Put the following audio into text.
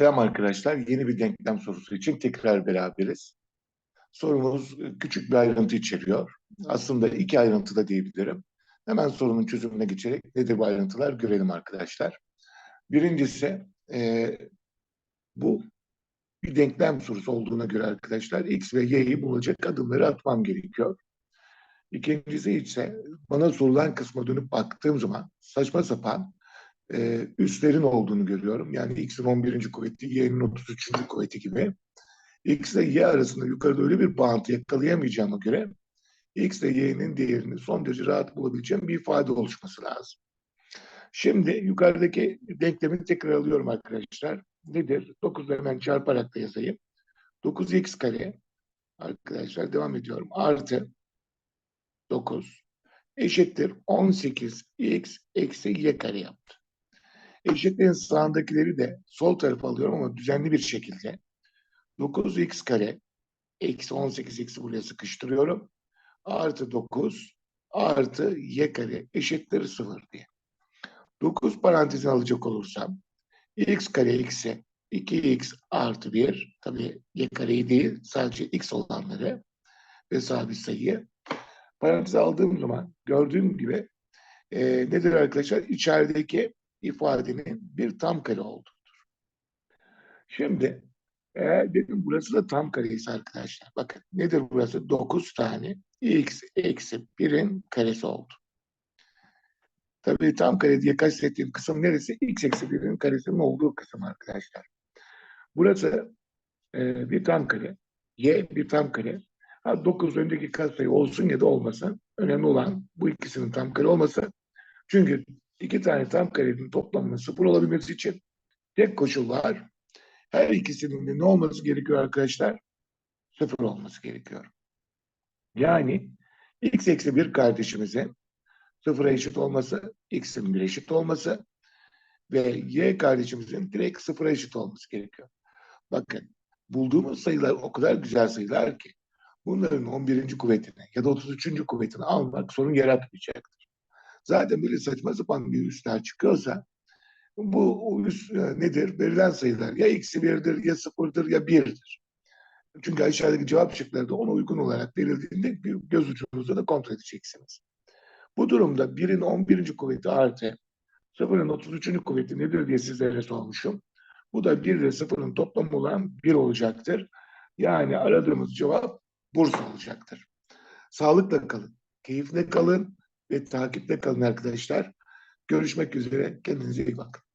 Selam arkadaşlar. Yeni bir denklem sorusu için tekrar beraberiz. Sorumuz e, küçük bir ayrıntı içeriyor. Aslında iki ayrıntı da diyebilirim. Hemen sorunun çözümüne geçerek nedir bu ayrıntılar görelim arkadaşlar. Birincisi e, bu bir denklem sorusu olduğuna göre arkadaşlar x ve y'yi bulacak adımları atmam gerekiyor. İkincisi ise bana sorulan kısma dönüp baktığım zaman saçma sapan e, üslerin olduğunu görüyorum. Yani x'in 11. kuvveti, y'nin 33. kuvveti gibi. x ile y arasında yukarıda öyle bir bağıntı yakalayamayacağıma göre x ile y'nin değerini son derece rahat bulabileceğim bir ifade oluşması lazım. Şimdi yukarıdaki denklemi tekrar alıyorum arkadaşlar. Nedir? 9'la hemen çarparak da yazayım. 9x kare arkadaşlar devam ediyorum. Artı 9 eşittir 18x eksi y kare yaptı. Eşitliğin sağındakileri de sol tarafa alıyorum ama düzenli bir şekilde. 9x kare eksi 18x'i buraya sıkıştırıyorum. Artı 9 artı y kare eşittir 0 diye. 9 parantezini alacak olursam x kare eksi 2x artı 1 tabi y kareyi değil sadece x olanları ve sabit sayıyı parantez aldığım zaman gördüğüm gibi e, nedir arkadaşlar? İçerideki ifadenin bir tam kare olduğudur. Şimdi eğer dedim burası da tam kare ise arkadaşlar bakın nedir burası? 9 tane x eksi 1'in karesi oldu. Tabii tam kare diye kastettiğim kısım neresi? x eksi 1'in karesinin olduğu kısım arkadaşlar. Burası e, bir tam kare. Y bir tam kare. Ha, 9 öndeki katsayı olsun ya da olmasın. Önemli olan bu ikisinin tam kare olması. Çünkü iki tane tam karenin toplamının sıfır olabilmesi için tek koşul var. Her ikisinin de ne olması gerekiyor arkadaşlar? Sıfır olması gerekiyor. Yani x eksi bir kardeşimizin sıfıra eşit olması, x'in bir eşit olması ve y kardeşimizin direkt sıfıra eşit olması gerekiyor. Bakın bulduğumuz sayılar o kadar güzel sayılar ki bunların 11. kuvvetini ya da 33. kuvvetini almak sorun yaratmayacaktır. Zaten böyle saçma sapan bir üsler çıkıyorsa bu üst e, nedir? Verilen sayılar ya eksi birdir ya sıfırdır ya birdir. Çünkü aşağıdaki cevap şıkları da ona uygun olarak verildiğinde göz ucunuzda da kontrol edeceksiniz. Bu durumda birin 11. kuvveti artı sıfırın 33. kuvveti nedir diye sizlere sormuşum. Bu da 1 ile sıfırın toplamı olan 1 olacaktır. Yani aradığımız cevap Bursa olacaktır. Sağlıkla kalın, keyifle kalın ve takipte kalın arkadaşlar. Görüşmek üzere. Kendinize iyi bakın.